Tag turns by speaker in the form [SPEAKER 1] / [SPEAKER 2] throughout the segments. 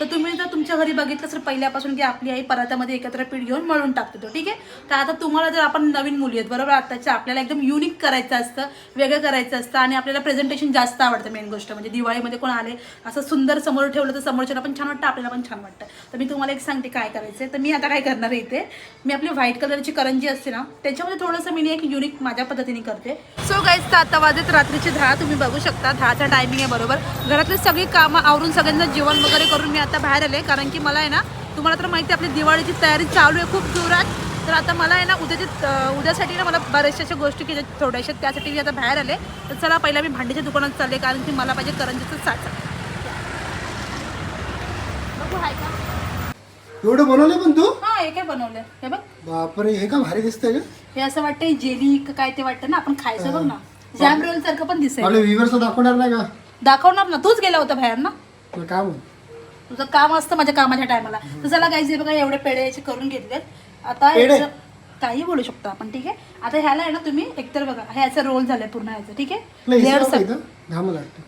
[SPEAKER 1] तर तुम्ही जर तुमच्या घरी बघितलं तर पहिल्यापासून की आपली आई परातामध्ये एकत्र पीठ घेऊन मळून टाकते तो ठीक आहे? तर आता तुम्हाला जर आपण नवीन मुली आहेत बरोबर? आताच्या आपल्याला एकदम युनिक करायचं असतं वेगळं करायचं असतं आणि आपल्याला प्रेझेंटेशन जास्त आवडतं मेन गोष्ट म्हणजे दिवाळीमध्ये कोण आले असं सुंदर समोर ठेवलं तर समोरच्याला पण छान वाटतं आपल्याला पण छान वाटतं. तर मी तुम्हाला एक सांगते काय करायचं आहे तर मी आता काय करणार आहे इथे? मी आपली व्हाईट कलरची करंजी असते ना त्याच्यामध्ये थोडंसं मी एक युनिक माझ्या पद्धतीने करते. सो गाईज आता वाजत रात्रीचे दहा तुम्ही बघू शकता दहाचा टायमिंग आहे बरोबर? घरातले सगळी कामं आवरून सगळ्यांना जेवण वगैरे करून मी आता बाहेर आले कारण की मला आहे ना तुम्हाला तर माहिती आपली दिवाळीची तयारी चालू आहे खूप जोरात. तर आता मला आहे ना उद्याची उद्यासाठी ना मला बऱ्याचशा अशा गोष्टी की ज्या थोड्याशा त्यासाठी मी आता बाहेर आले. तर चला पहिला मी भांडीच्या दुकानात चालले कारण की मला पाहिजे करंजीचं साचा बघू हाय का?
[SPEAKER 2] एवढं बनवलं पण तू?
[SPEAKER 1] हां हे काय बनवलं हे बघ.
[SPEAKER 2] बापरे हे का भारी दिसतंय
[SPEAKER 1] हे असं वाटतंय जेली का काय ते वाटतं ना आपण खायचं बघ ना. जॅम रोल सारखं पण दिसेल
[SPEAKER 2] आपल्या व्ह्युअर्स दाखवणार नाही का?
[SPEAKER 1] दाखवणार ना तूच गेला होता बाहेर ना.
[SPEAKER 2] काय म्हण?
[SPEAKER 1] तुझं काम असतं माझ्या कामाच्या टायमाला. तर चला गाईज हे बघा एवढे पेढे याचे करून घेतलेत. आता
[SPEAKER 2] पेढे?
[SPEAKER 1] याचं काही बोलू शकतो आपण ठीक आहे? आता ह्याला आहे ना तुम्ही एकतर बघा हे याचा रोल झालाय पूर्ण याचं ठीक आहे?
[SPEAKER 2] नाही
[SPEAKER 1] लेअर
[SPEAKER 2] इथं इथं घ्या मला वाटतं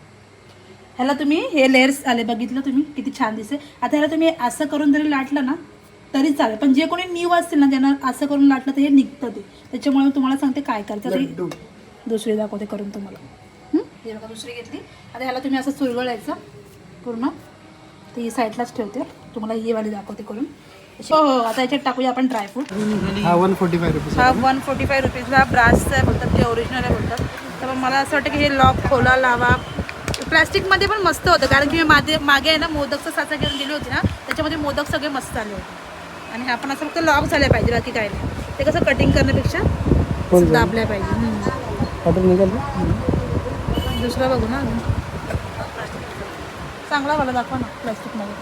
[SPEAKER 1] ह्याला तुम्ही हे लेअर्स आले बघितलं तुम्ही? किती छान दिसे आता ह्याला तुम्ही असं करून जरी लाटलं ना तरी चालेल. पण जे कोणी न्यू असतील ना ज्यांना असं करून लाटलं तर हे निघतं ते. त्याच्यामुळे मी तुम्हाला सांगते काय करायचं
[SPEAKER 2] लड्डू.
[SPEAKER 1] ही दुसरी दाखवते करून तुम्हाला. हं? हे बघा दुसरी घेतली. आता ह्याला तुम्ही असं चुरगळायचं पूर्ण. तर ही साईडलाच ठेवते. तुम्हाला ही वाली दाखवते करून. अशी- हो हो आता याच्यात टाकूया आपण ड्रायफ्रूट
[SPEAKER 2] हा वन फोर्टी फाय रुपीज
[SPEAKER 1] हा वन फोर्टी फाय रुपीजला ब्रासचं आहे बोलतात ते ओरिजिनल आहे बोलतात तर मग मला असं वाटतं की हे लॉक खोला लावा. प्लॅस्टिकमध्ये पण मस्त होतं कारण की मी मागे मागे आहे ना मोदकचा साचा घेऊन गेली होती ना त्याच्यामध्ये मोदक सगळे मस्त आले होते. आणि हा पण असं फक्त लॉक झाल्या पाहिजे बाकी काय नाही. ते कसं कटिंग करण्यापेक्षा दाबल्या पाहिजे. दुसरा बघू ना चांगला मला दाखवा ना प्लॅस्टिकमध्ये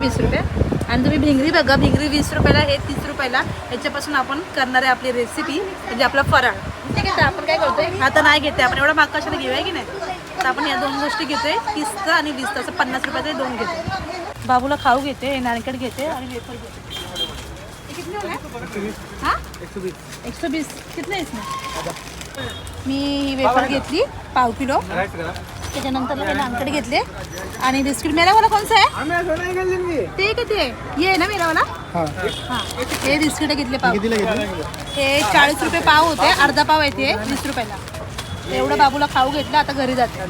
[SPEAKER 1] वीस रुपये. आणि तुम्ही भिंगरी बघा भिंगरी वीस रुपयाला हे तीस रुपयाला. याच्यापासून आपण करणार आहे आपली रेसिपी म्हणजे आपला फराळ. ठीक आहे तर आपण काय करतोय आता नाही घेते आपण एवढा माग कशाला घेऊया की नाही? तर आपण या दोन गोष्टी घेतोय तीसचं आणि वीसचं असं पन्नास रुपयाचं दोन घेतो बाबूला खाऊ घेते नारकेट घेते आणि वेफर घेते. हां एकशे वीस. कितने इसमें मी ही वेफर घेतली पाव किलो. त्याच्यानंतर मी नानकट घेतले. आणि बिस्किट. मेरा वाला कोणसा आहे ते किती आहे ये ना मेरा वाला
[SPEAKER 2] हा.
[SPEAKER 1] हां. हे बिस्किट घेतले पाव. हे चाळीस रुपये पाव होते. अर्धा पाव आहे ते वीस रुपयाला. एवढं बाबूला खाऊ घेतलं आता घरी जाते.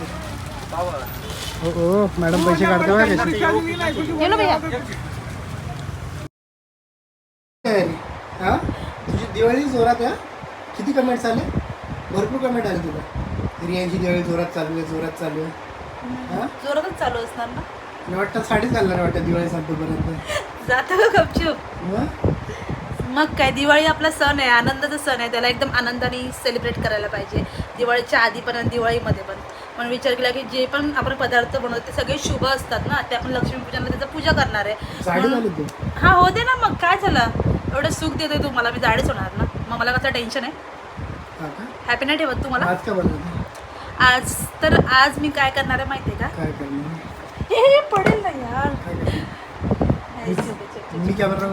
[SPEAKER 2] हो हो. मॅडम पैसे काढते कशी
[SPEAKER 1] गेलो भैया.
[SPEAKER 2] हा तुझी दिवाळी जोरात हा? किती कमेंट्स आले? भरपूर कमेंट आले तुला. रियांची दिवाळी जोरात चालू आहे जोरात चालू आहे. हा?
[SPEAKER 1] जोरातच चालू असणार ना?
[SPEAKER 2] मला वाटतं साडीच घालणार वाटतं दिवाळी संपेपर्यंत.
[SPEAKER 1] जातं का गपचूप.
[SPEAKER 2] मग?
[SPEAKER 1] मग काय दिवाळी आपला सण आहे आनंदाचा सण आहे त्याला एकदम आनंदाने सेलिब्रेट करायला पाहिजे. दिवाळीच्या आधी पण आणि दिवाळीमध्ये पण. पण विचार केला की जे पण आपण पदार्थ बनवतो ते सगळे शुभ असतात ना ते आपण लक्ष्मीपूजनला त्याचं पूजा करणार आहे.
[SPEAKER 2] साडी
[SPEAKER 1] म्हणून-
[SPEAKER 2] झाली तू.
[SPEAKER 1] हा होते ना मग काय झालं? एवढं सुख देतोय तू मला मी जाडेच होणार ना. मग मला कसं टेन्शन आहे?
[SPEAKER 2] हा का?
[SPEAKER 1] हॅपी नाही ठेवत
[SPEAKER 2] आज का बनवते
[SPEAKER 1] आज तर आज मी काय करणार आहे माहिती आहे का
[SPEAKER 2] काय करणार
[SPEAKER 1] हे पडेल ना यार? नाही.
[SPEAKER 2] मी कॅमेरा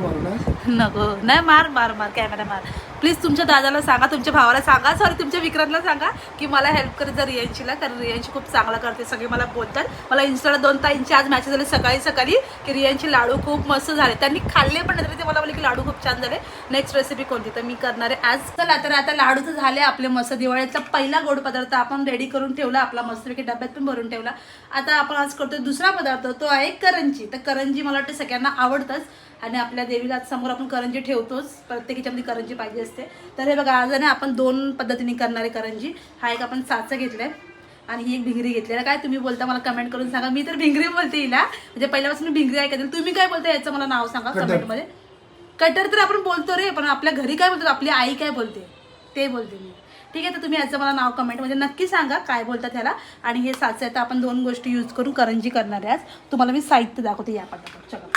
[SPEAKER 1] नको. नाही मार मार मार कॅमेरा मार. प्लीज तुमच्या दादाला सांगा तुमच्या भावाला सांगा. सॉरी तुमच्या विक्रांतला सांगा की मला हेल्प करत जा रियांशीला कारण रियांशी खूप चांगला करते सगळे मला बोलतात. मला इन्स्टाला दोन ताईंचे आज मॅचेस झाले सकाळी सकाळी की रियांचे लाडू खूप मस्त झाले. त्यांनी खाल्ले पण नाही तरी ते मला बोलले की लाडू खूप छान झाले. नेक्स्ट रेसिपी कोणती? तर मी करणार आहे आज. चला तर आता लाडूचं झाले आपले मस्त दिवाळीतला पहिला गोड पदार्थ. आपण रेडी करून ठेवला आपला मस्तपैकी डब्यात पण भरून ठेवला. आता आपण आज करतोय दुसरा पदार्थ तो आहे करंजी. तर करंजी मला वाटतं सगळ्यांना आवडतंच. आणि आपल्या देवीला समोर आपण करंजी ठेवतोच. प्रत्येक ह्याच्यामध्ये करंजी पाहिजे असते. तर हे बघा आज आहे ना आपण दोन पद्धतीने करणारे करंजी. हा एक आपण साचा घेतलाय आणि ही एक भिंगरी घेतलेला काय तुम्ही बोलता मला कमेंट करून सांगा. मी तर भिंगरी बोलते हिला. म्हणजे पहिल्यापासून मी भिंगरी ऐकते तुम्ही काय बोलता याचं मला नाव सांगा. कमेंटमध्ये कटर तर आपण बोलतो रे पण आपल्या घरी काय बोलतात? आपली आई काय बोलते? ते बोलते मी. ठीक आहे तर तुम्ही याचं मला नाव कमेंटमध्ये नक्की सांगा. काय बोलतात ह्याला? आणि हे साचे तर आपण दोन गोष्टी यूज करून करंजी करणार आहे आज. तुम्हाला मी साहित्य दाखवते या पटापट चला.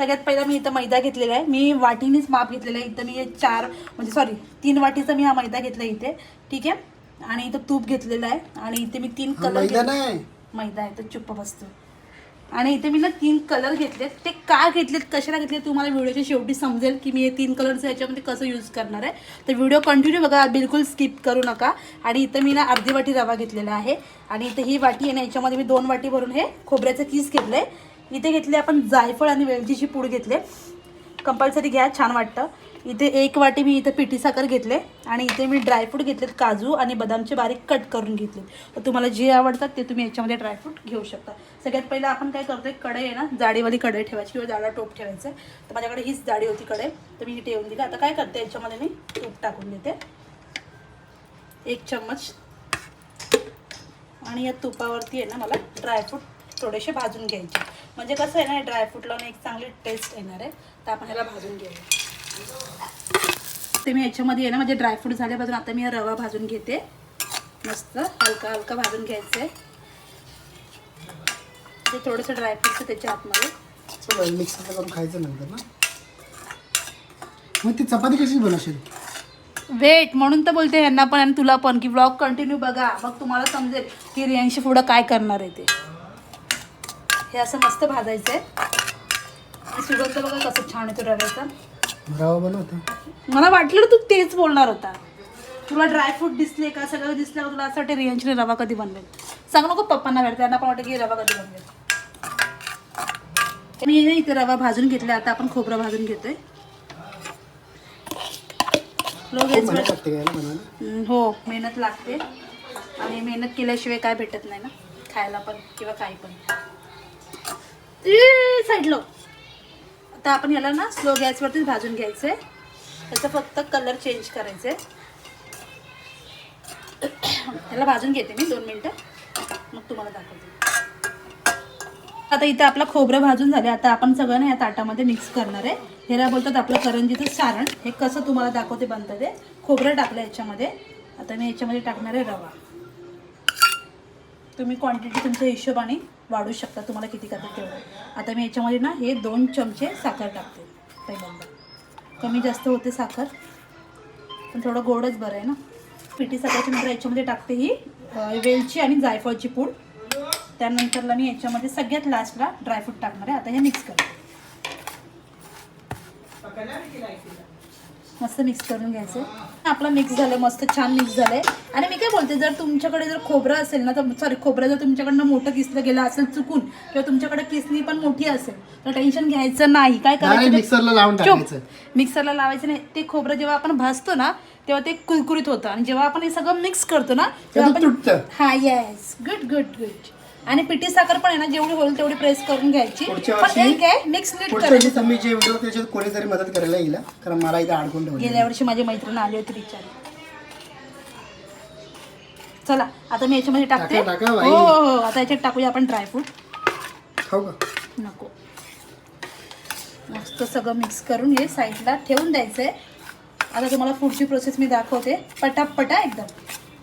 [SPEAKER 1] सगळ्यात पहिला मी इथं मैदा घेतलेला आहे. मी वाटीनेच माप घेतलेलं आहे. इथं मी हे चार म्हणजे सॉरी तीन वाटीचा मी हा मैदा घेतला इथे. ठीक आहे? आणि इथं तूप घेतलेलं आहे. आणि इथे मी तीन कलर
[SPEAKER 2] मैदा नाही.
[SPEAKER 1] मैदा आहे तर चुप्प बसतो आणि इथे मी ना तीन कलर घेतलेत. ते का घेतलेत कशाला घेतले तुम्हाला व्हिडिओच्या शेवटी समजेल की मी हे तीन कलरचं याच्यामध्ये कसं यूज करणार आहे. तर व्हिडिओ कंटिन्यू बघा बिलकुल स्किप करू नका. आणि इथं मी ना अर्धी वाटी रवा घेतलेला आहे. आणि इथं ही वाटी आहे ना याच्यामध्ये मी दोन वाटी भरून हे खोबऱ्याचं किस घेतलं आहे इथे घेतली आपण जायफळ आणि वेलचीची पूड घेतले. कंपल्सरी घ्या छान वाटतं. इथे एक वाटी मी इथे पिठी साखर घेतले आणि इथे मी ड्रायफ्रूट घेतलेत काजू आणि बदामचे बारीक कट करून घेतले तर तुम्हाला जे आवडतात ते तुम्ही याच्यामध्ये ड्रायफ्रूट घेऊ शकता. सगळ्यात पहिलं आपण काय करतोय कढई आहे ना जाडीवाली कढई ठेवायची किंवा जाडा टोप ठेवायचं. तर माझ्याकडे हीच जाडी होती कढई तर मी ही ठेवून दिली. आता काय करते याच्यामध्ये मी तूप टाकून देते. एक चम्मच. आणि या तुपावरती आहे ना मला ड्रायफ्रूट थोडेसे भाजून घ्यायचे. म्हणजे कसं आहे ना ड्रायफ्रूट लावून एक चांगली टेस्ट येणार आहे. तर आपण ह्याला भाजून घेऊया. ते मी याच्यामध्ये आहे ना म्हणजे ड्रायफ्रूट झाल्यापासून आता मी हा रवा भाजून घेते. मस्त हलका हलका भाजून घ्यायचं आहे ते थोडंसं ड्रायफ्रूटचं त्याच्या आतमध्ये.
[SPEAKER 2] चला मिक्स करून खायचं नंतर ना. मग ती चपाती कशी बनवशील?
[SPEAKER 1] वेट म्हणून तर बोलते ह्यांना पण आणि तुला पण की ब्लॉग कंटिन्यू बघा. मग तुम्हाला समजेल की रियांशी पुढं काय करणार आहे ते. हे असं मस्त भाजायचं आहे सुगंध बघा कसं छान येतो रव्याचा.
[SPEAKER 2] रवा बनवता.
[SPEAKER 1] मला वाटलं तू तेच बोलणार होता. तुला ड्रायफ्रूट दिसले का? सगळं दिसलं का तुला असं वाटतं रियांशीने रवा कधी बनवेल. सांग नको पप्पांना भेट त्यांना पण वाटतं की रवा कधी बनवेल. मी इथे रवा भाजून घेतला आता आपण खोबरं भाजून घेतोय. लो गॅसवर हो मेहनत लागते. आणि मेहनत केल्याशिवाय काय भेटत नाही ना? खायला पण किंवा काही पण. साईडलो. आता आपण याला ना स्लो गॅसवरतीच भाजून घ्यायचं आहे त्याचा फक्त कलर चेंज करायचं आहे याला भाजून घेते मी दोन मिनटं. मग तुम्हाला दाखवते. आता इथं आपलं खोबरं भाजून झाले आता आपण सगळं ना या ताटामध्ये मिक्स करणार आहे. ह्याला बोलतात आपलं करंजीचं सारण. हे कसं तुम्हाला दाखवते बनतं ते. खोबरं टाकलं याच्यामध्ये. आता मी याच्यामध्ये टाकणार आहे रवा. तुम्ही क्वांटिटी तुमच्या हिशोबाने वाढू शकता. तुम्हाला किती करता तेवढं आता मी याच्यामध्ये ना हे दोन चमचे साखर टाकते पहिल्यांदा. कमी जास्त होते साखर पण थोडं गोडच बरं आहे ना. पिठी साखरच्या नंतर याच्यामध्ये टाकते ही वेलची आणि जायफळची पूड. त्यानंतरला मी याच्यामध्ये सगळ्यात लास्टला ड्रायफ्रूट टाकणार आहे. आता हे मिक्स करते. मस्त मिक्स करून घ्यायचं. आपलं मिक्स झालं मस्त छान मिक्स झालंय. आणि मी काय बोलते जर तुमच्याकडे जर खोबरं असेल ना तर सॉरी खोबरं जर तुमच्याकडनं मोठं किसलं गेलं असेल चुकून किंवा तुमच्याकडे किसणी पण मोठी असेल तर टेन्शन घ्यायचं नाही. काय करायचं
[SPEAKER 2] मिक्सरला लावून. टाकायचं.
[SPEAKER 1] मिक्सरला लावायचं नाही. ते खोबरं जेव्हा आपण भाजतो ना तेव्हा ते कुरकुरीत होतं. आणि जेव्हा आपण हे सगळं मिक्स करतो ना तेव्हा आपण हा येस गुड गुड गुड आणि पिठी साखर पण आहे ना जेवढी होईल तेवढी प्रेस करून घ्यायची.
[SPEAKER 2] पुढच्या
[SPEAKER 1] पण
[SPEAKER 2] वर्षी-
[SPEAKER 1] एक आहे मिक्स नीट
[SPEAKER 2] पुढच्या
[SPEAKER 1] करायचं.
[SPEAKER 2] वेळी तुम्ही जे व्हिडिओ त्याच्यात कोणीतरी मदत करायला येईल हा. कारण मला इथे अडकून ठेवलं
[SPEAKER 1] गेल्या वर्षी माझी मैत्रीण आली होती बिचारी चला आता मी याच्यामध्ये टाकते
[SPEAKER 2] टाका, टाका, बाई.
[SPEAKER 1] हो हो हो आता याच्यात टाकूया आपण ड्रायफ्रूट
[SPEAKER 2] खाऊ का?
[SPEAKER 1] नको. मस्त सगळं मिक्स करून हे साईडला ठेवून द्यायचं आहे आता तुम्हाला पुढची प्रोसेस मी दाखवते. पटापटा एकदम.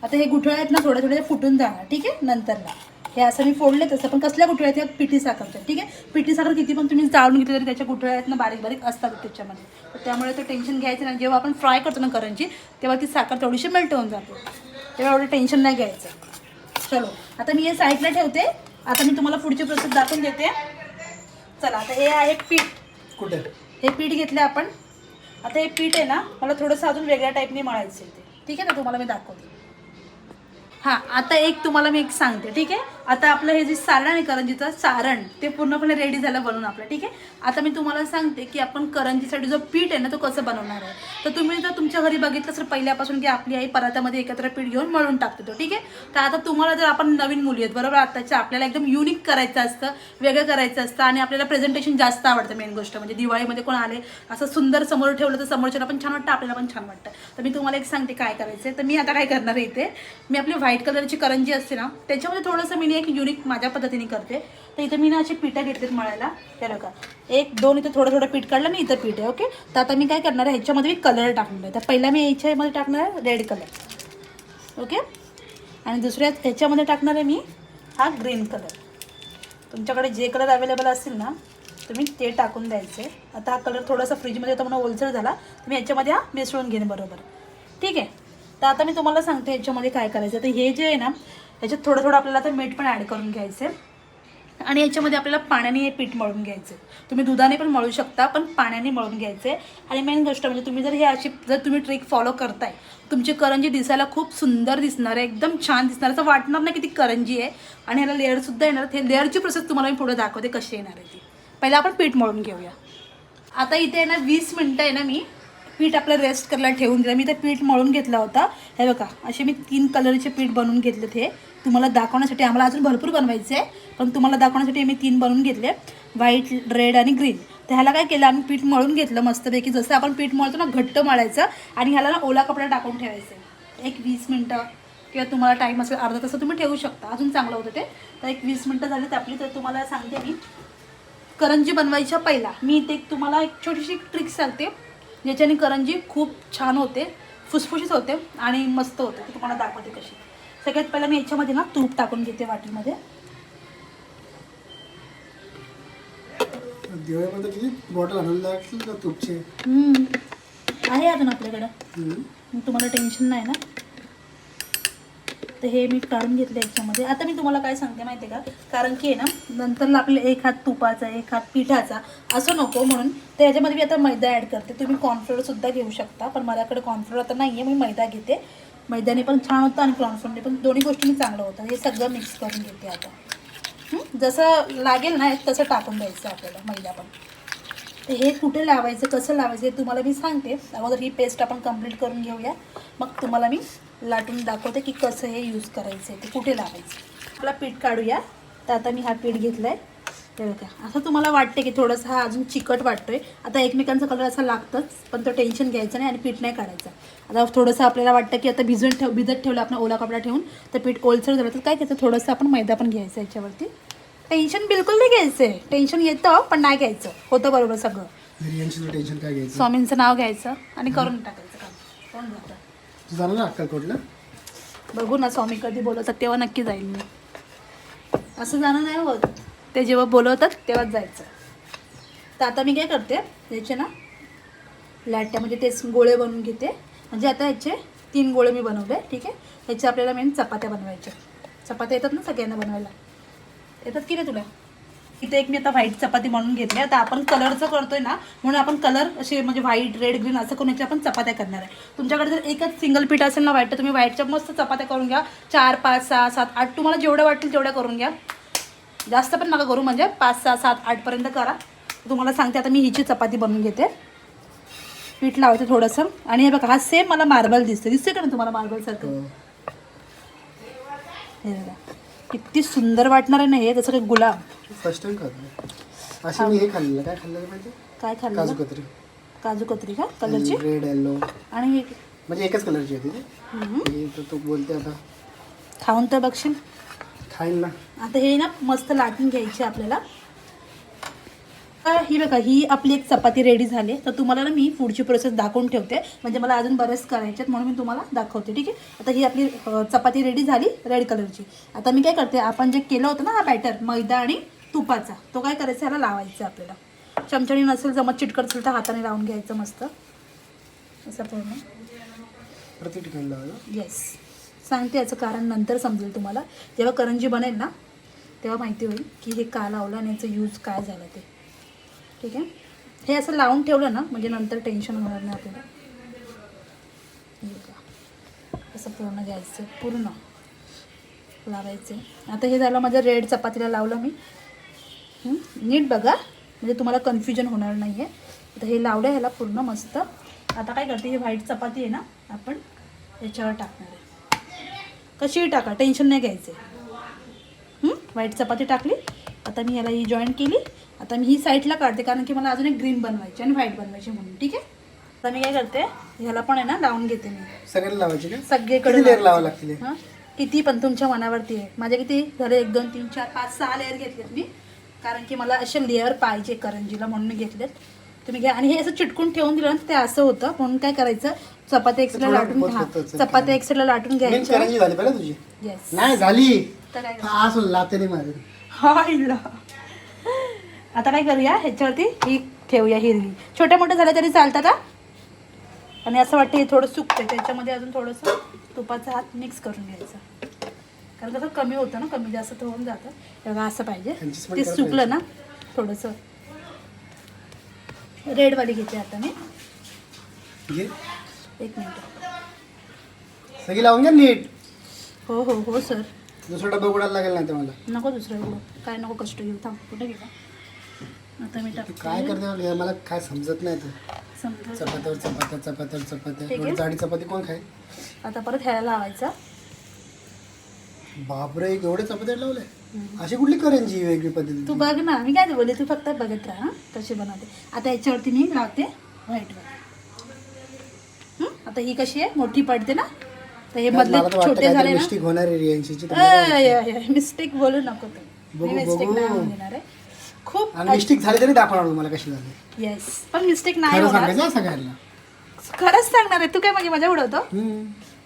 [SPEAKER 1] आता हे गुठळे आहेत ना थोडे थोडे फुटून जाणार. ठीक आहे? नंतरला. हे असं मी फोडले तसं. पण कसल्या गुठळ्या आहेत? या पिठी साखरच्या. ठीक आहे? पिठी साखर किती पण तुम्ही चाळून घेतली तरी त्याच्या गुठळ्या आहेत ना बारीक बारीक असतात त्याच्यामध्ये. तर त्यामुळे तो टेन्शन घ्यायचं नाही. जेव्हा आपण फ्राय करतो ना करंजी तेव्हा ती साखर थोडीशी मेल्ट होऊन जाते. तेव्हा एवढं टेन्शन नाही घ्यायचं. चलो. आता मी हे साईडला ठेवते. आता मी तुम्हाला पुढची प्रोसेस दाखवून देते. चला आता हे आहे पीठ.
[SPEAKER 2] कुठे?
[SPEAKER 1] हे पीठ घेतलं आपण. आता हे पीठ आहे ना मला थोडंसं अजून वेगळ्या टाईपने मळायचं आहे ते. ठीक आहे ना? तुम्हाला मी दाखवते. हां आता एक तुम्हाला मी एक सांगते. ठीक आहे? आता आपलं हे जे सारण आहे करंजीचं सारण ते पूर्णपणे रेडी झालं बनवून आपलं ठीक आहे? आता मी तुम्हाला सांगते की आपण करंजीसाठी जो पीठ आहे ना तो कसं बनवणार आहे? तर तुम्ही जर तुमच्या घरी बघितलं तर पहिल्यापासून की आपली आई परातामध्ये एकत्र पीठ घेऊन मळून टाकते तो ठीक आहे? तर आता तुम्हाला जर आपण नवीन मुली आहेत बरोबर? आताच्या आपल्याला एकदम युनिक करायचं असतं वेगळं करायचं असतं आणि आपल्याला प्रेझेंटेशन जास्त आवडतं मेन गोष्ट म्हणजे दिवाळीमध्ये कोण आले असं सुंदर समोर ठेवलं तर समोरच्याला पण छान वाटतं आपल्याला पण छान वाटतं. तर मी तुम्हाला एक सांगते काय करायचं आहे तर मी आता काय करणार आहे इथे? मी आपली व्हाईट कलरची करंजी असते ना त्याच्यामध्ये थोडंसं मी एक युनिक माझ्या पद्धतीने करते. तर इथं मी ना अशी पिठं घेतलीत मळायला. हे बघा. एक दोन इथं थोडं थोडं पीठ काढलं मी इथं पीठ आहे ओके तर आता मी काय करणार आहे ह्याच्यामध्ये मी कलर टाकणार आहे. तर पहिला मी ह्याच्यामध्ये टाकणार आहे रेड कलर ओके आणि दुसऱ्या ह्याच्यामध्ये टाकणार आहे मी हा ग्रीन कलर तुमच्याकडे जे कलर अवेलेबल असतील ना तुम्ही ते टाकून द्यायचे. आता हा कलर थोडासा फ्रीजमध्ये होता म्हणून ओलसर झाला. तुम्ही ह्याच्यामध्ये हा मिसळून घेणे बरोबर. ठीक आहे. तर आता मी तुम्हाला सांगते ह्याच्यामध्ये काय करायचं. तर हे जे आहे ना याच्यात थोडं थोडं आपल्याला आता मीठ पण ॲड करून घ्यायचं आहे आणि याच्यामध्ये आपल्याला पाण्याने हे पीठ मळून घ्यायचं तुम्ही दुधाने पण मळू शकता पण पाण्याने मळून घ्यायचे आणि मेन गोष्ट म्हणजे तुम्ही जर हे अशी जर तुम्ही ट्रिक फॉलो करताय तुमची करंजी दिसायला खूप सुंदर दिसणार आहे एकदम छान दिसणार असं वाटणार नाही की ती करंजी आहे. आणि ह्याला लेअरसुद्धा येणार हे लेअरची प्रोसेस तुम्हाला मी पुढे दाखवते कशी येणार आहे ती. पहिला आपण पीठ मळून घेऊया. आता इथे आहे ना वीस मिनटं आहे ना मी. पीठ आपलं रेस्ट करायला ठेवून दिलं. मी ते पीठ मळून घेतला होता. हे बघा असे मी तीन कलरचे पीठ बनवून घेतले ते तुम्हाला दाखवण्यासाठी आम्हाला अजून भरपूर बनवायचे आहे पण तुम्हाला दाखवण्यासाठी मी तीन बनवून घेतले. व्हाईट रेड आणि ग्रीन तर ह्याला काय केलं आम्ही पीठ मळून घेतलं मस्तपैकी. जसं आपण पीठ मळतो ना घट्ट मळायचं आणि ह्याला ना ओला कपडा टाकून ठेवायचं एक वीस मिनटं किंवा तुम्हाला टाईम असेल अर्धा तास तुम्ही ठेवू शकता. अजून चांगलं होतं ते. तर एक वीस मिनटं झाली आपली तर तुम्हाला सांगते मी. करंजी बनवायच्या पहिला. मी ते एक तुम्हाला एक छोटीशी ट्रिक सांगते. ज्याच्याने करंजी खूप छान होते फुसफुशीत होते आणि मस्त होते. ती तुम्हाला दाखवते कशी. सगळ्यात पहिला मी याच्यामध्ये ना तूप टाकून घेते वाटीमध्ये.
[SPEAKER 2] दिवाळीमध्ये किती बॉटल आणून लागतील का तुपचे?
[SPEAKER 1] हम्म. आहे अजून आपल्याकडं. तुम्हाला टेन्शन नाही ना? तर हे मी काढून घेतलं याच्यामध्ये. आता मी तुम्हाला काय सांगते माहिती आहे का? कारण की आहे ना नंतर लागले एक हात तुपाचा एक हात पिठाचा असं नको म्हणून तर याच्यामध्ये मी आता मैदा ॲड करते. तुम्ही कॉर्नफ्लोअरसुद्धा घेऊ शकता पण माझ्याकडे कॉर्नफ्लोअर आता नाही आहे मी मैदा घेते. मैद्याने पण छान होतं आणि कॉर्नफ्लोअरने पण दोन्ही गोष्टींनी चांगलं होतं. हे सगळं मिक्स करून घेते आता. जसं लागेल ना तसं टाकून द्यायचं आपल्याला मैदा पण. तर हे कुठे लावायचं कसं लावायचं हे तुम्हाला मी सांगते. अगोदर ही पेस्ट आपण कंप्लीट करून घेऊया. मग तुम्हाला मी लाटून दाखवते की कसं हे यूज करायचं आहे ते कुठे लावायचं आपला पीठ काढूया. तर आता मी हा पीठ घेतला आहे ते बघा. असं तुम्हाला वाटते की थोडंसं हा अजून चिकट वाटतोय. आता एकमेकांचा कलर असा लागतंच पण तो टेन्शन घ्यायचं नाही आणि पीठ नाही काढायचं. आता थोडंसं आपल्याला वाटतं की आता भिजून ठेव भिजत ठेवलं आपण ओला कपडा ठेवून तर पीठ ओलसर झालं तर काय घ्यायचं थोडंसं आपण मैदा पण घ्यायचं याच्यावरती. टेन्शन बिलकुल नाही घ्यायचं आहे टेन्शन येतं पण नाही घ्यायचं. होतं बरोबर सगळं.
[SPEAKER 2] रियांशीचं टेन्शन काय घ्यायचं?
[SPEAKER 1] स्वामींचं नाव घ्यायचं आणि करून टाकायचं काम. कोण जातं
[SPEAKER 2] जाणार ना अक्कलकोटला?
[SPEAKER 1] बघू ना स्वामी कधी बोलवतात तेव्हा नक्की जाईल मी. असं जाणं नाही होत. ते जेव्हा बोलवतात तेव्हाच जायचं. तर आता मी काय करते याचे ना लाट्या म्हणजे तेच गोळे बनवून घेते. म्हणजे आता याचे तीन गोळे मी बनवले ठीक आहे? ह्याचे आपल्याला मेन चपात्या बनवायच्या. चपात्या येतात ना सगळ्यांना बनवायला? येतात की नाही तुला? इथे एक मी आता व्हाईट चपाती बनवून घेतली आता आपण कलरचं करतोय ना म्हणून आपण कलर असे म्हणजे व्हाईट रेड ग्रीन असं करून आपण चपात्या करणार आहे. तुमच्याकडे जर एकच सिंगल पीठ असेल ना व्हाईट तर तुम्ही व्हाईटच्या मस्त चपात्या करून घ्या. चार पाच सहा सात आठ तुम्हाला जेवढं वाटेल तेवढ्या करून घ्या. जास्त पण नका करू म्हणजे पाच सहा सात आठपर्यंत करा. तुम्हाला सांगते आता मी हिची चपाती बनवून घेते. पीठ लावायचं थोडंसं. आणि हे बघा हा सेम मला मार्बल दिसते दिसते का ना तुम्हाला मार्बल सारखं? हे बघा. किती सुंदर वाटणार आहे ना हे? जसं काही गुलाब.
[SPEAKER 2] फर्स्ट टाइम खातो असे मी हे खाल्लेलं. काय खाल्लेलं पाहिजे
[SPEAKER 1] काय
[SPEAKER 2] काजू
[SPEAKER 1] खाल्लं
[SPEAKER 2] कतरी.
[SPEAKER 1] काजू कतरी का? कलरची
[SPEAKER 2] रेड येल्लो
[SPEAKER 1] आणि हे?
[SPEAKER 2] म्हणजे एकच कलरची होती ती.
[SPEAKER 1] हम्म.
[SPEAKER 2] तर तू बोलते आता
[SPEAKER 1] खाऊन तर बघशील.
[SPEAKER 2] खाईन ना.
[SPEAKER 1] आता हे ना मस्त लाटून घ्यायची आपल्याला. ही बघा ही आपली एक चपाती रेडी झाली तर तुम्हाला ना मी पुढची प्रोसेस दाखवून ठेवते. म्हणजे मला अजून बरेच करायचे आहेत म्हणून मी तुम्हाला दाखवते ठीक आहे? आता ही आपली चपाती रेडी झाली रेड कलरची आता मी काय करते आपण जे केलं होतं ना हा बॅटर मैदा आणि तुपाचा तो काय करायचा ह्याला लावायचा आपल्याला. चमच्याने नसेल जमत चिटकट असेल तर हाताने लावून घ्यायचं मस्त. असं पूर्ण. येस सांगते याचं कारण नंतर समजेल तुम्हाला. जेव्हा करंजी बनेल ना तेव्हा माहिती होईल की हे का लावलं आणि याचं यूज काय झालं ते. ठीक आहे? हे असं लावून ठेवलं ना म्हणजे नंतर टेन्शन होणार नाही आपल्याला. असं पूर्ण घ्यायचं पूर्ण. लावायचं. आता हे झालं माझं रेड चपातीला लावलं मी. नीट बघा. म्हणजे तुम्हाला कन्फ्युजन होणार नाही आहे आता हे लावलं ह्याला पूर्ण मस्त. आता काय करते ही व्हाईट चपाती आहे ना आपण याच्यावर टाकणार आहे. कशीही टाका? टेन्शन नाही घ्यायचं. व्हाईट चपाती टाकली. आता मी ह्याला ही जॉईन केली. आता मी ही साईडला काढते कारण की मला अजून एक ग्रीन बनवायची आणि व्हाईट बनवायची म्हणून ठीक आहे? आता मी काय करते ह्याला पण आहे ना लावून घेते मी.
[SPEAKER 2] सगळ्यांना लावायची का?
[SPEAKER 1] सगळीकडे
[SPEAKER 2] लेअर. लावावं लागतील हे?
[SPEAKER 1] हां? किती पण तुमच्या मनावरती आहे. माझे किती? झाले एक दोन तीन चार पाच सहा लेअर घेतलेत मी. कारण की मला असे लेअर पाहिजे करंजीला म्हणून मी घेतलेत. तुम्ही घ्या. आणि हे असं चिटकून ठेवून दिलं ना ते असं होतं. म्हणून काय करायचं? चपात्या एक्सला
[SPEAKER 2] थोडं
[SPEAKER 1] लाटून हां
[SPEAKER 2] होतंच.
[SPEAKER 1] चपात्या एक्सला लाटून
[SPEAKER 2] करंजी झाली पहिला तुझी. नाही झाली. हा असं मारे
[SPEAKER 1] हायला. आता काय करूया? ह्याच्यावरती ही ठेवूया हिरवी. छोट्या मोठ्या झाल्या तरी चालतात हा? आणि असं वाटतं हे थोडं सुकतं त्याच्यामध्ये अजून थोडंसं तुपाचा हात मिक्स करून घ्यायचा. कारण कसं कमी होतं ना कमी जास्त होऊन जातं. हे बघा असं पाहिजे. ते सुकलं ना थोडंसं. रेडवाली घेते आता मी. एक मिनिट.
[SPEAKER 2] सगळी लावून घ्या नीट.
[SPEAKER 1] हो हो हो सर.
[SPEAKER 2] दुसरा डबा उघडायला लागेल नाही तर मला.
[SPEAKER 1] नको दुसरं एवढं काय नको कष्ट घेऊ. थांब कुठे गेला? आता मी टाकते.
[SPEAKER 2] काय करते मला- काय समजत नाही तर
[SPEAKER 1] समजा
[SPEAKER 2] चपात्यावर चपात्या चपात्यावर चपात्या.
[SPEAKER 1] ठीक आहे.
[SPEAKER 2] एवढी जाडी चपाती कोण खाय
[SPEAKER 1] आता परत ह्याला लावायचं.
[SPEAKER 2] बापरे एवढे चपात्या लावले. अशी कुठली करेन जी वेगळी पद्धती
[SPEAKER 1] तू बघ ना मी काय बोलले तू फक्त बघत राहा हं, कशी बनवते. आता याच्यावरती मी लावते व्हाईटवर आता ही कशी आहे? मोठी पडते ना? तर हे मधले
[SPEAKER 2] मला तर वाटतं
[SPEAKER 1] छोटे
[SPEAKER 2] काहीतरी
[SPEAKER 1] झाले ना?
[SPEAKER 2] मिस्टेक होणार आहे रियांशीची
[SPEAKER 1] मिस्टेक बोलू नको तू.
[SPEAKER 2] बघू,
[SPEAKER 1] मी मिस्टेक
[SPEAKER 2] बघू.
[SPEAKER 1] नाही होऊन देणार आहे. खूप
[SPEAKER 2] आणि मिस्टेक झाली तरी दाखवणार तुम्हाला कशी झाली.
[SPEAKER 1] येस पण मिस्टेक नाही
[SPEAKER 2] खरं
[SPEAKER 1] होणार.
[SPEAKER 2] सांगायचं हा सगळ्यांना.
[SPEAKER 1] खरंच सांगणार आहे. तू काय माझी मजा उडवतो?
[SPEAKER 2] हम्म.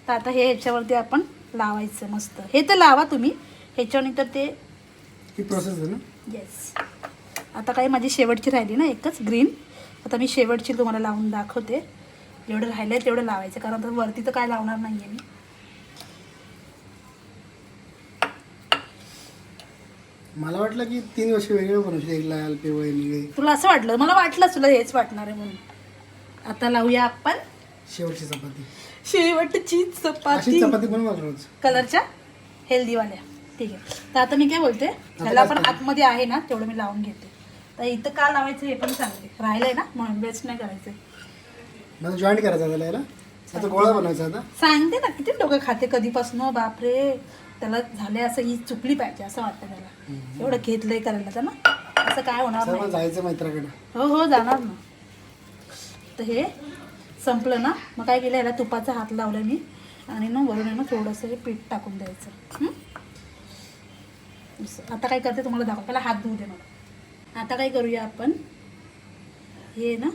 [SPEAKER 1] तर आता हे ह्याच्यावरती आपण लावायचं मस्त. हे तर लावा तुम्ही. ह्याच्यावर तर ते
[SPEAKER 2] ही प्रोसेस आहे ना?
[SPEAKER 1] येस आता काही माझी शेवटची राहिली ना एकच ग्रीन आता मी शेवटची तुम्हाला लावून दाखवते. जेवढं राहिलं तेवढं लावायचं. कारण आता वरती तर काय लावणार नाही आहे मी.
[SPEAKER 2] मला वाटलं की तीन वर्ष वेगळे बनवशील एक लाल पिवळे निळे.
[SPEAKER 1] तुला असं वाटलं? मला वाटलं तुला हेच वाटणार आहे म्हणून. आता लावूया आपण
[SPEAKER 2] शेवटची चपाती.
[SPEAKER 1] शेवटची
[SPEAKER 2] अशी
[SPEAKER 1] चपाती.
[SPEAKER 2] चपाती बनवा रोज.
[SPEAKER 1] कलरच्या? हेल्दीवाल्या ठीक आहे. तर आता मी काय बोलते? ह्याला आपण आतमध्ये आहे ना तेवढं मी लावून घेते. तर इथं का लावायचं हे पण सांगते. राहिलंय ना? म्हणून वेस्ट नाही करायचं
[SPEAKER 2] मला जॉईंट करायचा त्याला. याला आता गोळा आता
[SPEAKER 1] सांगते ना किती डोकं खाते कधीपासून? बापरे. त्याला झाले असं ही चुकली पाहिजे असं वाटतं त्याला. एवढं घेतलंय करायला तर ना. असं काय होणार नाही.
[SPEAKER 2] जायचं मित्राकडे.
[SPEAKER 1] हो हो जाणार ना. तर हे संपलं ना. मग काय केलं याला तुपाचा हात लावला मी. आणि ना वरून आहे ना थोडंसं हे पीठ टाकून द्यायचं. हं? असं. आता काय करते तुम्हाला दाखव. पहिला हात धुऊ दे मला. आता काय करूया आपण? हे ना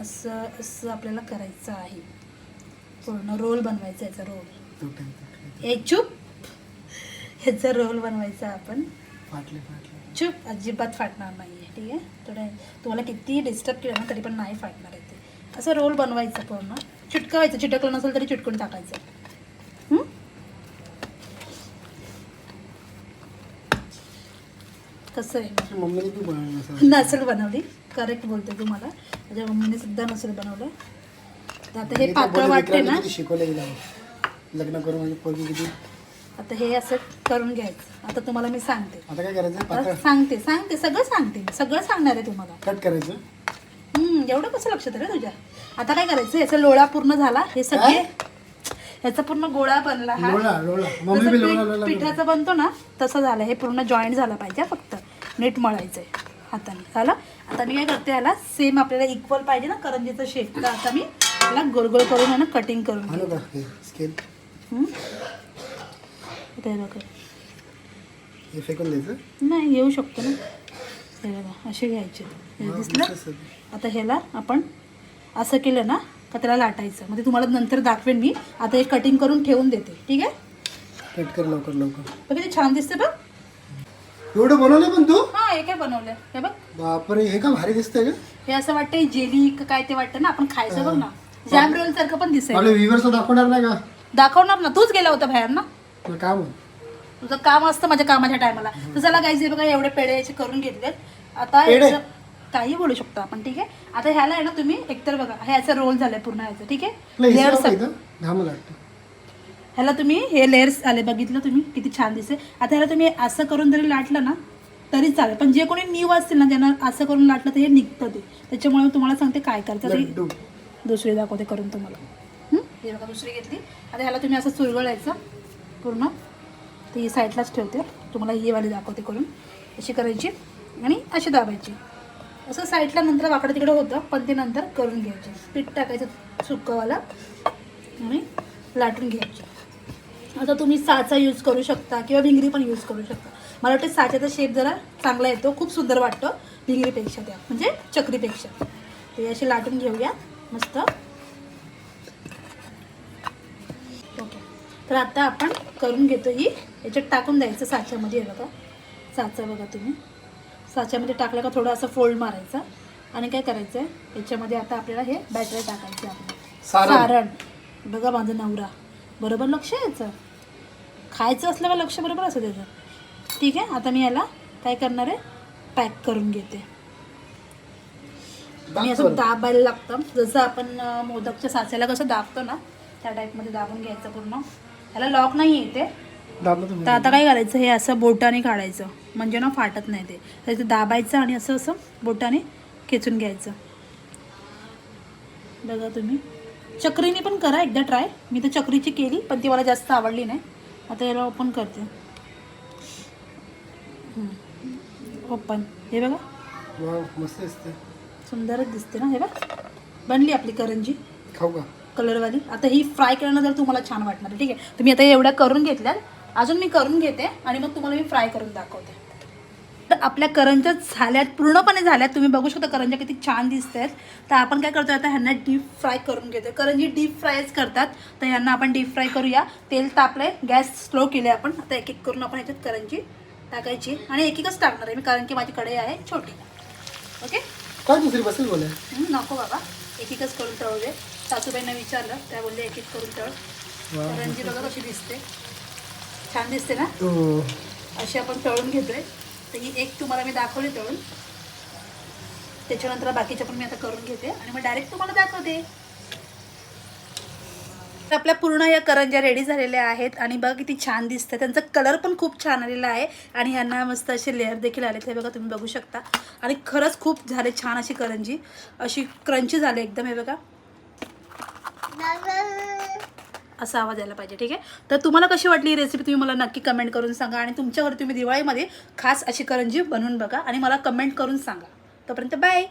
[SPEAKER 1] असं असं आपल्याला करायचं आहे. पूर्ण रोल बनवायचा याचा रोल. ए चूप. ह्याचा रोल बनवायचा आपण.
[SPEAKER 2] फाटले फाटले.
[SPEAKER 1] चूप. अजिबात फाटणार नाही आहे ठीक आहे? थोडं तुम्हाला कितीही डिस्टर्ब केलं ना तरी पण नाही फाटणार आहे ते. असं रोल बनवायचं पूर्ण. चिटकवायचं. चिटकलं नसेल तरी चिटकून टाकायचं. हं? कसं आहे?
[SPEAKER 2] असं
[SPEAKER 1] नसेल बनवली? करेक्ट बोलते तू मला. माझ्या मम्मीने सुद्धा नसेल बनवलं. तर आता हे पातळ वाटते ना.
[SPEAKER 2] शिकवलं गेलं लग्न करून माझी पोरगी किती?
[SPEAKER 1] आता हे असं करून घ्यायचं. आता तुम्हाला मी सांगते.
[SPEAKER 2] आता काय करायचं? पातळ
[SPEAKER 1] आता सांगते सांगते. सगळं सांगते मी. सगळं सांगणार आहे तुम्हाला.
[SPEAKER 2] कट करायचं?
[SPEAKER 1] हम्म, एवढं कसं लक्षात रे तुझ्या? आता काय करायचं? याचा लोळा पूर्ण झाला. हे सगळे याचा पूर्ण गोळा बनला हा.
[SPEAKER 2] लोळा लोळा. मम्मी
[SPEAKER 1] जसं
[SPEAKER 2] बी
[SPEAKER 1] पीठ-
[SPEAKER 2] लोळा लोळा
[SPEAKER 1] पिठाचा बनतो ना तसं झालं. हे पूर्ण जॉईंट झालं पाहिजे हा फक्त. नीट मळायचं आहे हाताने. झालं? आता मी काय करते याला सेम आपल्याला इक्वल पाहिजे ना करंजीचं शेप तर आता मी याला गोल गोल करून आहे ना कटिंग करून
[SPEAKER 2] स्केल
[SPEAKER 1] हे
[SPEAKER 2] फेकून द्यायचं?
[SPEAKER 1] नाही येऊ शकतो ना. हे बघा असे घ्यायचे. दिसलं? आता ह्याला आपण असं केलं ना का त्याला लाटायचं. म्हणजे तुम्हाला नंतर दाखवेन मी. आता हे कटिंग करून ठेवून देते. ठीक आहे?
[SPEAKER 2] कट कर लवकर लवकर.
[SPEAKER 1] बघ किती छान दिसते बघ.
[SPEAKER 2] एवढं बनवलं पण तू?
[SPEAKER 1] हा हे काय बनवलं हे बघ.
[SPEAKER 2] बापरे हे का भारी दिसतंय का
[SPEAKER 1] हे असं वाटतं जेली का काय ते वाटतं ना आपण खायचं बघ ना. जॅम रोल सारखं पण दिसेल
[SPEAKER 2] आपल्या दाखवणार नाही का?
[SPEAKER 1] दाखवणार ना. तूच गेला होता बाहेर ना.
[SPEAKER 2] मग काम
[SPEAKER 1] तुझं काम असतं माझ्या कामाच्या टायमाला. तुझ्याला काही जे बघा एवढे पेढे याचे करून घेतलेत. आता
[SPEAKER 2] पेढे?
[SPEAKER 1] याचं- काही बोलू शकतो आपण ठीक आहे? आता ह्याला आहे ना तुम्ही एकतर बघा ह्याचा रोल झालाय पूर्ण ह्याचं ठीक आहे?
[SPEAKER 2] घाम लागतं.
[SPEAKER 1] ह्याला तुम्ही हे लेअर्स आले बघितलं तुम्ही? किती छान दिसते आता ह्याला तुम्ही असं करून जरी लाटलं ना तरी चालेल. पण जे कोणी न्यू असतील ना ज्यांना असं करून लाटलं तर हे निघतं ते. त्याच्यामुळे मी तुम्हाला सांगते काय करायचं ते. दुसरी दाखवते करून तुम्हाला. हं? बघा दुसरी घेतली. आता ह्याला तुम्ही असं चुरगळायचं पूर्ण. तर ही साईडलाच ठेवते. तुम्हाला ही वाली दाखवते करून. अशी करायची आणि अशी दाबायची. असं साईडला नंतर वाकडं तिकडं होतं पण ते नंतर करून घ्यायचे. पीठ टाकायचं सुक्कवाला आणि लाटून घ्यायचे. आता तुम्ही साचा यूज करू शकता किंवा भिंगरी पण यूज करू शकता. मला वाटतं साच्याचा शेप जरा चांगला येतो खूप सुंदर वाटतं भिंगरीपेक्षा त्या म्हणजे चक्रीपेक्षा. ते असे लाटून घेऊया मस्त. ओके. तर आता आपण करून घेतो ही याच्यात टाकून द्यायचं साच्यामध्ये हे बघा. साचा बघा तुम्ही. साच्यामध्ये टाकलं का थोडं असं फोल्ड मारायचा. आणि काय करायचं आहे याच्यामध्ये आता आपल्याला हे बॅटर टाकायचं आहे.
[SPEAKER 2] सारण.
[SPEAKER 1] सारण. बघा माझा नवरा. बरोबर लक्ष आहे याचं खायचं असलं का लक्ष बरोबर असं त्याचं ठीक आहे आता मी याला काय करणार आहे? पॅक करून घेते. मी असं. दाबायला लागतं. जसं आपण मोदकच्या साच्याला कसं दाबतो ना त्या टाईपमध्ये दाबून घ्यायचं पूर्ण. त्याला लॉक नाही येते तर आता काय करायचं? हे असं बोटाने काढायचं. म्हणजे ना फाटत नाही ते. तर ते दाबायचं आणि असं असं बोटाने खेचून घ्यायचं. बघा तुम्ही. चक्रीने पण करा एकदा ट्राय मी तर चक्रीची केली पण ती मला जास्त आवडली नाही. आता याला ओपन करते. ओपन हे बघा.
[SPEAKER 2] मस्त दिसते
[SPEAKER 1] सुंदरच दिसते ना हे बघ. बनली आपली करंजी.
[SPEAKER 2] खाऊ का?
[SPEAKER 1] कलरवाली आता ही फ्राय करणं तुम्हाला छान वाटणार ठीक आहे. तुम्ही आता एवढ्या करून घेतल्यात. अजून मी करून घेते आणि मग तुम्हाला मी फ्राय करून दाखवते. आपल्या करंज्या झाल्यात पूर्णपणे झाल्यात. तुम्ही बघू शकता करंज्या किती छान दिसत आहेत तर आपण काय करतो आता ह्यांना डीप फ्राय करून घेतो करंजी डीप फ्रायच करतात. तर ह्यांना आपण डीप फ्राय करूया. तेल तापलंय गॅस स्लो केले आपण. आता एक एक करून आपण ह्याच्यात करंजी टाकायची. आणि एक एकच टाकणार आहे मी कारण की माझी कढई आहे छोटी. ओके?
[SPEAKER 2] काय दुसरी बसेल बोलाय
[SPEAKER 1] हं, नको बाबा. एक एकच करून तळू दे सासूबाईंना विचारलं त्या बोलले एक एक करून तळ. करंजी बघा कशी दिसते. छान दिसते ना?
[SPEAKER 2] हो.
[SPEAKER 1] अशी आपण तळून घेतोय. तर ही एक तुम्हाला मी दाखवली तळून. त्याच्यानंतर बाकीच्या पण मी आता करून घेते. आणि मग डायरेक्ट तुम्हाला दाखवते. तर आपल्या पूर्ण या करंज्या रेडी झालेल्या आहेत. आणि बघा किती छान दिसतं त्यांचा कलर पण खूप छान आलेला आहे. आणि यांना मस्त असे लेअर देखील आले ते बघा तुम्ही बघू शकता. आणि खरंच खूप झाले छान अशी करंजी. अशी क्रंची झाली एकदम हे बघा. असा आवाज यायला पाहिजे ठीक आहे? तर तुम्हाला कशी वाटली ही रेसिपी तुम्ही मला नक्की कमेंट करून सांगा आणि तुमच्यावर तुम्ही दिवाळीमध्ये खास अशी करंजी बनवून बघा आणि मला कमेंट करून सांगा. तोपर्यंत बाय